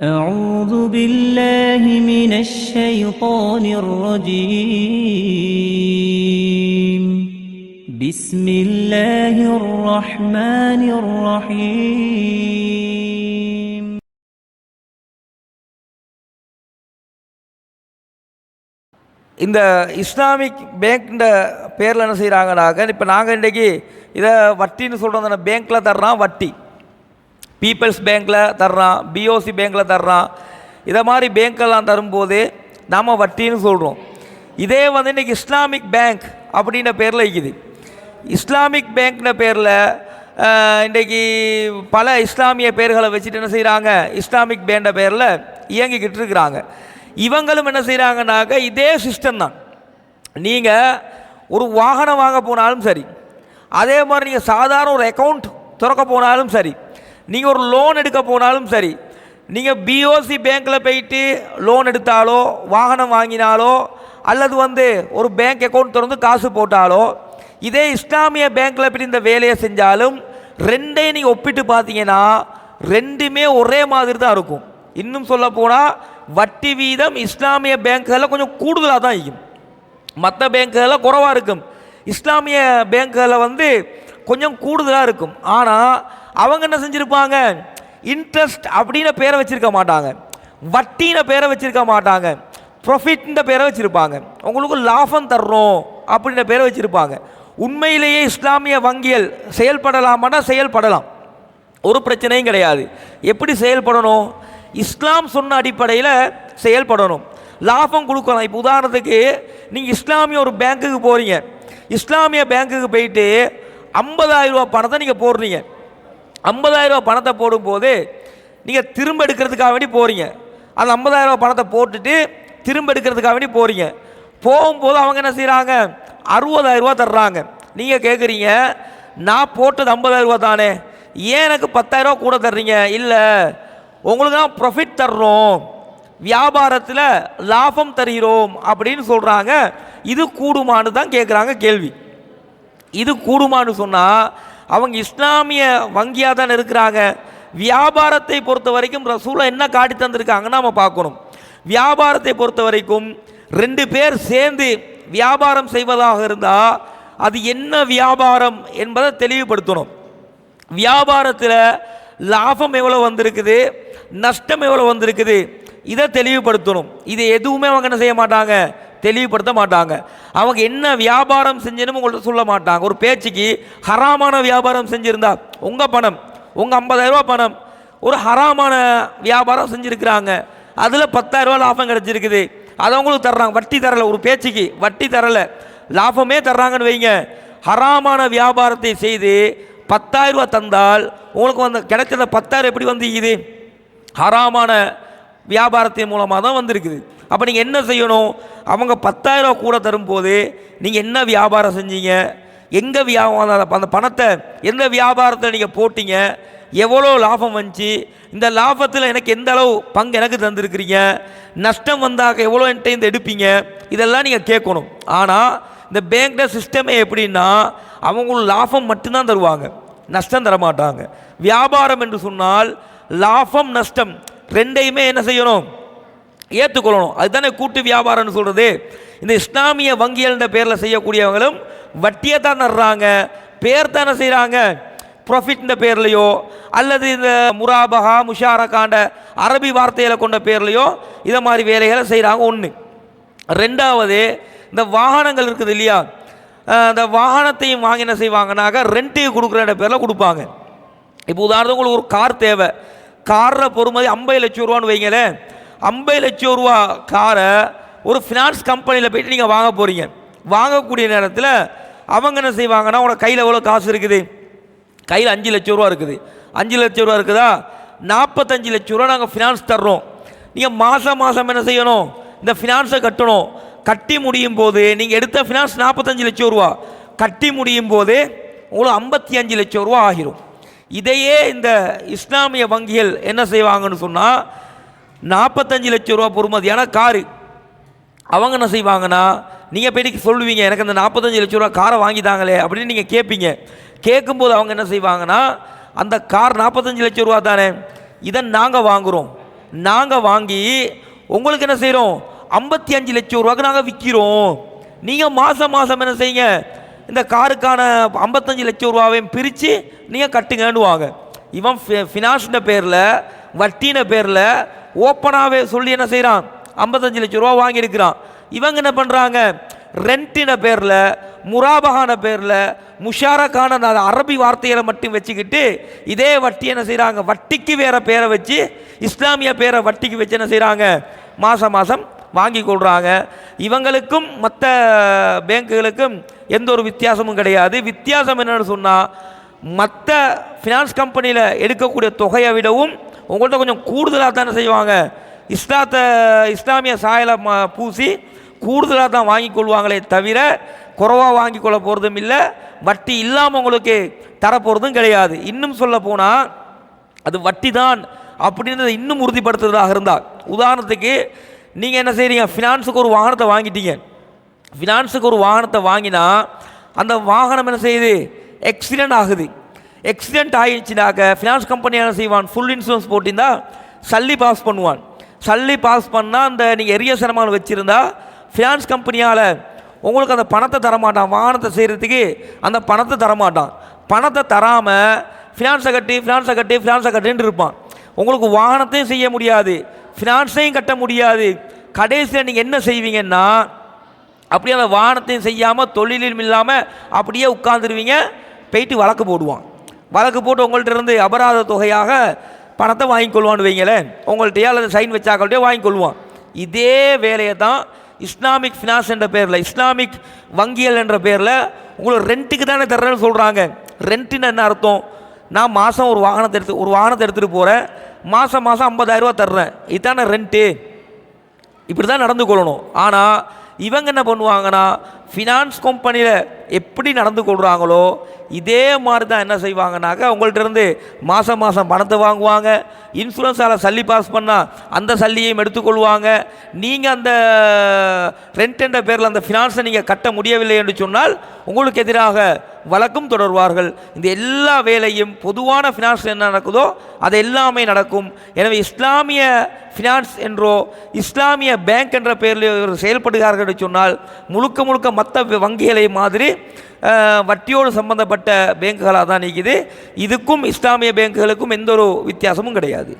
أعوذ بالله من الشيطان الرجيم بسم الله الرحمن الرحيم இந்த இஸ்லாமிக் பேங்க்ன்ற பேரில் என்ன செய்கிறாங்கனாக்க இப்போ நாங்கள் இன்றைக்கி இதை வட்டின்னு சொல்கிறோம் அந்த பேங்க்கில் தர்றான் வட்டி பீப்பிள்ஸ் பேங்க்கில் தர்றான் பிஓசி பேங்க்கில் தர்றான். இதை மாதிரி பேங்க்கெல்லாம் தரும்போது நாம் வட்டின்னு சொல்கிறோம் இதே வந்து இன்றைக்கி இஸ்லாமிக் பேங்க் அப்படின்ற பேரில் இருக்குது. இஸ்லாமிக் பேங்க்ன பேரில் இன்றைக்கி பல இஸ்லாமிய பேர்களை வச்சுட்டு என்ன செய்கிறாங்க இஸ்லாமிக் பேண்ட பேரில் இயங்கிக்கிட்டு இருக்கிறாங்க. இவங்களும் என்ன செய்கிறாங்கனாக்க இதே சிஸ்டம் தான். நீங்கள் ஒரு வாகனம் வாங்க போனாலும் சரி அதே மாதிரி நீங்கள் சாதாரண ஒரு அக்கௌண்ட் திறக்க போனாலும் சரி நீங்கள் ஒரு லோன் எடுக்க போனாலும் சரி. நீங்கள் பிஓசி பேங்க்கில் போயிட்டு லோன் எடுத்தாலோ வாகனம் வாங்கினாலோ அல்லது வந்து ஒரு பேங்க் அக்கௌண்ட் திறந்து காசு போட்டாலோ இதே இஸ்லாமிய பேங்க்கில் போய் இந்த வேலையை செஞ்சாலும் ரெண்டையும் நீங்கள் ஒப்பிட்டு பார்த்தீங்கன்னா ரெண்டுமே ஒரே மாதிரி தான் இருக்கும். இன்னும் சொல்ல போனால் வட்டி வீதம் இஸ்லாமிய பேங்க்குகளில் கொஞ்சம் கூடுதலாக தான் இருக்கும். மற்ற பேங்க்குகளில் குறைவாக இருக்கும். இஸ்லாமிய பேங்க்குகளில் வந்து கொஞ்சம் கூடுதலாக இருக்கும். ஆனால் அவங்க என்ன செஞ்சுருப்பாங்க? இன்ட்ரெஸ்ட் அப்படின்னு பேரை வச்சுருக்க மாட்டாங்க. வட்டின பேரை வச்சுருக்க மாட்டாங்க. ப்ரொஃபிட்ன பேரை வச்சுருப்பாங்க. உங்களுக்கு லாபம் தர்றோம் அப்படின்ற பேரை வச்சுருப்பாங்க. உண்மையிலேயே இஸ்லாமிய வங்கிகள் செயல்படலாமான்னா செயல்படலாம். ஒரு பிரச்சனையும் கிடையாது. எப்படி செயல்படணும்? இஸ்லாம் சொன்ன அடிப்படையில் செயல்படணும். லாபம் கொடுக்கலாம். இப்போ உதாரணத்துக்கு நீங்கள் இஸ்லாமிய ஒரு பேங்க்குக்கு போகிறீங்க இஸ்லாமிய பேங்க்குக்கு போயிட்டு 50000 ரூபா பணத்தை நீங்கள் போடுறீங்க. 50000 ரூபா பணத்தை போடும்போது நீங்கள் திரும்ப எடுக்கிறதுக்காக வேண்டி போகிறீங்க அந்த 50000 ரூபா பணத்தை போட்டுட்டு திரும்ப எடுக்கிறதுக்காக வேண்டி போகிறீங்க போகும்போது அவங்க என்ன செய்கிறாங்க 60000 ரூபா தர்றாங்க. நீங்கள் கேட்குறீங்க நான் போட்டது 50000 ரூபா தானே. ஏன் எனக்கு 10000 ரூபா கூட தர்றீங்க? இல்லை உங்களுக்கு தான் ப்ராஃபிட் தர்றோம். வியாபாரத்தில் லாபம் தருகிறோம் அப்படின்னு சொல்கிறாங்க இது கூடுமான்னு தான் கேட்குறாங்க கேள்வி. இது கூடுமான்னு சொன்னால் அவங்க இஸ்லாமிய வங்கியாக தான் இருக்கிறாங்க. வியாபாரத்தை பொறுத்த வரைக்கும் ரசூலை என்ன காட்டி தந்திருக்காங்கன்னு நம்ம பார்க்கணும். வியாபாரத்தை பொறுத்த வரைக்கும் ரெண்டு பேர் சேர்ந்து வியாபாரம் செய்வதாக இருந்தால் அது என்ன வியாபாரம் என்பதை தெளிவுபடுத்தணும். வியாபாரத்தில் லாபம் எவ்வளோ வந்திருக்குது நஷ்டம் எவ்வளோ வந்திருக்குது இதை தெளிவுபடுத்தணும். இது எதுவுமே அவங்க என்ன செய்ய மாட்டாங்க தெளிவுபடுத்த மாட்டாங்க. அவங்க என்ன வியாபாரம் செஞ்சேன்னு உங்கள்கிட்ட சொல்ல மாட்டாங்க. ஒரு பேச்சுக்கு ஹராமான வியாபாரம் செஞ்சுருந்தா உங்கள் பணம் உங்கள் ஐம்பதாயிரரூபா பணம் ஒரு ஹராமான வியாபாரம் செஞ்சுருக்கிறாங்க. அதில் பத்தாயிரரூபா லாபம் கிடச்சிருக்குது. அதை உங்களுக்கு தர்றாங்க. வட்டி தரலை ஒரு பேச்சுக்கு வட்டி தரலை. லாபமே தர்றாங்கன்னு வைங்க. ஹராமான வியாபாரத்தை செய்து பத்தாயிரரூபா தந்தால் உங்களுக்கு வந்து கிடைச்சத பத்தாயிரம் எப்படி வந்திக்குது ஹராமான வியாபாரத்தின் மூலமாக தான் வந்திருக்குது. அப்போ நீங்கள் என்ன செய்யணும்? அவங்க பத்தாயிரம் கூட தரும்போது நீங்கள் என்ன வியாபாரம் செஞ்சீங்க? எங்கே வியாபாரம்? அந்த பணத்தை எந்த வியாபாரத்தில் நீங்கள் போட்டீங்க? எவ்வளோ லாபம் வந்துச்சு? இந்த லாபத்தில் எனக்கு எந்த அளவு பங்கு எனக்கு தந்திருக்கிறீங்க? நஷ்டம் வந்தாக்க எவ்வளோ என்கிட்ட இந்த எடுப்பீங்க? இதெல்லாம் நீங்கள் கேட்கணும். ஆனால் இந்த பேங்க்கில் சிஸ்டமே எப்படின்னா அவங்களுக்கு லாபம் மட்டும்தான் தருவாங்க. நஷ்டம் தரமாட்டாங்க. வியாபாரம் என்று சொன்னால் லாபம் நஷ்டம். ரெண்டையுமே என்ன செய்யணும்? ஏற்றுக்கொள்ளணும். அதுதானே கூட்டு வியாபாரம்னு சொல்கிறது இந்த இஸ்லாமிய வங்கிகள்ன்ற பேரில் செய்யக்கூடியவங்களும் வட்டியை தான் தர்றாங்க பேர் தானே செய்கிறாங்க ப்ராஃபிட்ன்ற பேர்லையோ அல்லது இந்த முராபகா முஷாரக்காண்ட அரபி வார்த்தைகளை கொண்ட பேர்லையோ இதை மாதிரி வேலைகளை செய்கிறாங்க ஒன்று ரெண்டாவது இந்த வாகனங்கள் இருக்குது இல்லையா? இந்த வாகனத்தையும் வாங்கி என்ன செய்வாங்கனாக்க ரெண்ட்டுக்கு கொடுக்குற பேரில் கொடுப்பாங்க. இப்போ உதாரணத்துக்கு உங்களுக்கு ஒரு கார் தேவை. காரில் பொறுமதி ஐம்பது லட்சம் ரூபான்னு வைங்களேன் ஐம்பது லட்சம் ரூபா காரை ஒரு ஃபினான்ஸ் கம்பெனியில் போயிட்டு நீங்கள் வாங்க போகிறீங்க வாங்கக்கூடிய நேரத்தில் அவங்க என்ன செய்வாங்கன்னா உனக்கு கையில் எவ்வளோ காசு இருக்குது? கையில் அஞ்சு லட்சம் ரூபா இருக்குது. அஞ்சு லட்சம் ரூபா இருக்குதா? நாற்பத்தஞ்சு லட்சம் ரூபா நாங்கள் ஃபினான்ஸ் தர்றோம். நீங்கள் மாதம் மாதம் என்ன செய்யணும்? இந்த ஃபினான்ஸை கட்டணும். கட்டி முடியும் போது நீங்கள் எடுத்த ஃபினான்ஸ் நாற்பத்தஞ்சு லட்சம் ரூபா. கட்டி முடியும் போது உங்களுக்கு ஐம்பத்தி அஞ்சு லட்சம் ரூபா ஆகிரும். இதையே இந்த இஸ்லாமிய வங்கிகள் என்ன செய்வாங்கன்னு சொன்னால் நாற்பத்தஞ்சு லட்சம் ரூபா பொறுமதியான காரு. அவங்க என்ன செய்வாங்கன்னா நீங்கள் போய்ட்டு சொல்லுவீங்க? எனக்கு அந்த நாற்பத்தஞ்சு லட்ச ரூபா காரை வாங்கிட்டாங்களே அப்படின்னு நீங்கள் கேட்பீங்க கேட்கும்போது அவங்க என்ன செய்வாங்கன்னா அந்த கார் நாற்பத்தஞ்சு லட்ச ரூபா தானே இதை நாங்கள் வாங்குகிறோம் நாங்கள் வாங்கி உங்களுக்கு என்ன செய்கிறோம் ஐம்பத்தி அஞ்சு லட்சம் ரூபாய்க்கு நாங்கள் விற்கிறோம் நீங்கள் மாதம் மாதம் என்ன செய்யுங்க? இந்த காருக்கான ஐம்பத்தஞ்சு லட்சம் ரூபாவையும் பிரித்து நீங்கள் கட்டுங்கன்னுவாங்க. இவன் ஃபினான்ஸின பேரில் வட்டின பேரில் ஓப்பனாகவே சொல்லி என்ன செய்கிறான் ஐம்பத்தஞ்சு லட்சம் ரூபா வாங்கியிருக்கிறான். இவங்க என்ன பண்ணுறாங்க ரெண்டின பேரில் முராபகான பேரில் முஷாரக்கான அரபி வார்த்தைகளை மட்டும் வச்சுக்கிட்டு இதே வட்டி என்ன செய்கிறாங்க வட்டிக்கு வேறு பேரை வச்சு இஸ்லாமிய பேரை வட்டிக்கு வச்சு என்ன செய்கிறாங்க மாதம் மாதம் வாங்கி கொள்கிறாங்க இவங்களுக்கும் மற்ற பேங்குகளுக்கும் எந்த ஒரு வித்தியாசமும் கிடையாது. வித்தியாசம் என்னென்னு சொன்னால் மற்ற ஃபினான்ஸ் கம்பெனியில் எடுக்கக்கூடிய தொகையை விடவும் உங்கள்கிட்ட கொஞ்சம் கூடுதலாக தானே செய்வாங்க. இஸ்லாத்தை இஸ்லாமிய சாயலை ம- பூசி கூடுதலாக தான் வாங்கி கொள்வாங்களே தவிர குறைவாக வாங்கி கொள்ள போகிறதும் இல்லை. வட்டி இல்லாமல் உங்களுக்கு தரப்போகிறதும் கிடையாது. இன்னும் சொல்ல போனால் அது வட்டி தான் அப்படின்றத இன்னும் உறுதிப்படுத்துறதாக இருந்தால் உதாரணத்துக்கு நீங்கள் என்ன செய்கிறீங்க ஃபினான்ஸுக்கு ஒரு வாகனத்தை வாங்கிட்டீங்க. ஃபினான்ஸுக்கு ஒரு வாகனத்தை வாங்கினா அந்த வாகனம் என்ன செய்யுது? எக்ஸிடெண்ட் ஆகுது. எக்ஸிடெண்ட் ஆகிடுச்சுனாக்க ஃபினான்ஸ் கம்பெனி என்ன செய்வான்? ஃபுல் இன்சூரன்ஸ் போட்டிருந்தா சல்லி பாஸ் பண்ணுவான். சல்லி பாஸ் பண்ணால் அந்த நீங்கள் எரிய சிரமங்கள் வச்சுருந்தா ஃபினான்ஸ் கம்பெனியால் உங்களுக்கு அந்த பணத்தை தரமாட்டான். வாகனத்தை செய்கிறதுக்கு அந்த பணத்தை தரமாட்டான். பணத்தை தராமல் ஃபினான்ஸை கட்டி ஃபினான்ஸை கட்டி ஃபினான்ஸை கட்டின்னு இருப்பான். உங்களுக்கு வாகனத்தையும் செய்ய முடியாது. ஃபினான்ஸையும் கட்ட முடியாது. கடைசியில் நீங்கள் என்ன செய்வீங்கன்னா அப்படியே அந்த வாகனத்தையும் செய்யாமல் தொழிலும் இல்லாமல் அப்படியே உட்காந்துருவீங்க போயிட்டு வழக்கு போடுவான். வழக்கு போட்டு உங்கள்கிட்ட இருந்து அபராத தொகையாக பணத்தை வாங்கிக்கொள்வான்னு வைங்களேன். உங்கள்கிட்டயே அல்லது சைன் வச்சாக்கள்கிட்டயோ வாங்கிக்கொள்வான். இதே வேலையை தான் இஸ்லாமிக் ஃபினான்ஸ் என்ற பேரில் இஸ்லாமிக் வங்கியல் என்ற பேரில் உங்களுக்கு ரெண்ட்டுக்கு தானே தர்றேன்னு சொல்கிறாங்க ரெண்ட்டுன்னு என்ன அர்த்தம்? நான் மாதம் ஒரு வாகனத்தை எடுத்து ஒரு வாகனத்தை எடுத்துகிட்டு போகிறேன் மாதம் மாதம் ஐம்பதாயிரரூவா தர்றேன். இதுதானே ரெண்ட்டு இப்படி தான் நடந்து கொள்ளணும். ஆனால் இவங்க என்ன பண்ணுவாங்கன்னா ஃபினான்ஸ் கம்பெனியில் எப்படி நடந்து கொள்கிறாங்களோ இதே மாதிரி தான் என்ன செய்வாங்கனாக்கா உங்கள்ட்ட இருந்து மாதம் மாதம் பணத்தை வாங்குவாங்க. இன்சூரன்ஸால் சல்லி பாஸ் பண்ணால் அந்த சல்லியையும் எடுத்துக்கொள்வாங்க. நீங்கள் அந்த ரெண்ட் என்ற பேரில் அந்த ஃபினான்ஸை நீங்கள் கட்ட முடியவில்லை என்று சொன்னால் உங்களுக்கு எதிராக வழக்கும் தொடர்வார்கள். இந்த எல்லா வேலையும் பொதுவான ஃபினான்ஸ் என்ன நடக்குதோ அது எல்லாமே நடக்கும். எனவே இஸ்லாமிய ஃபினான்ஸ் என்றோ இஸ்லாமிய பேங்க் என்ற பெயரில் இவர் செயல்படுகிறார்கள் என்று சொன்னால் முழுக்க முழுக்க மற்ற வங்கிகளை மாதிரி வட்டியோடு சம்பந்தப்பட்ட பேங்குகளாக தான் நிற்கிது இதுக்கும் இஸ்லாமிய பேங்குகளுக்கும் எந்த ஒரு வித்தியாசமும் கிடையாது.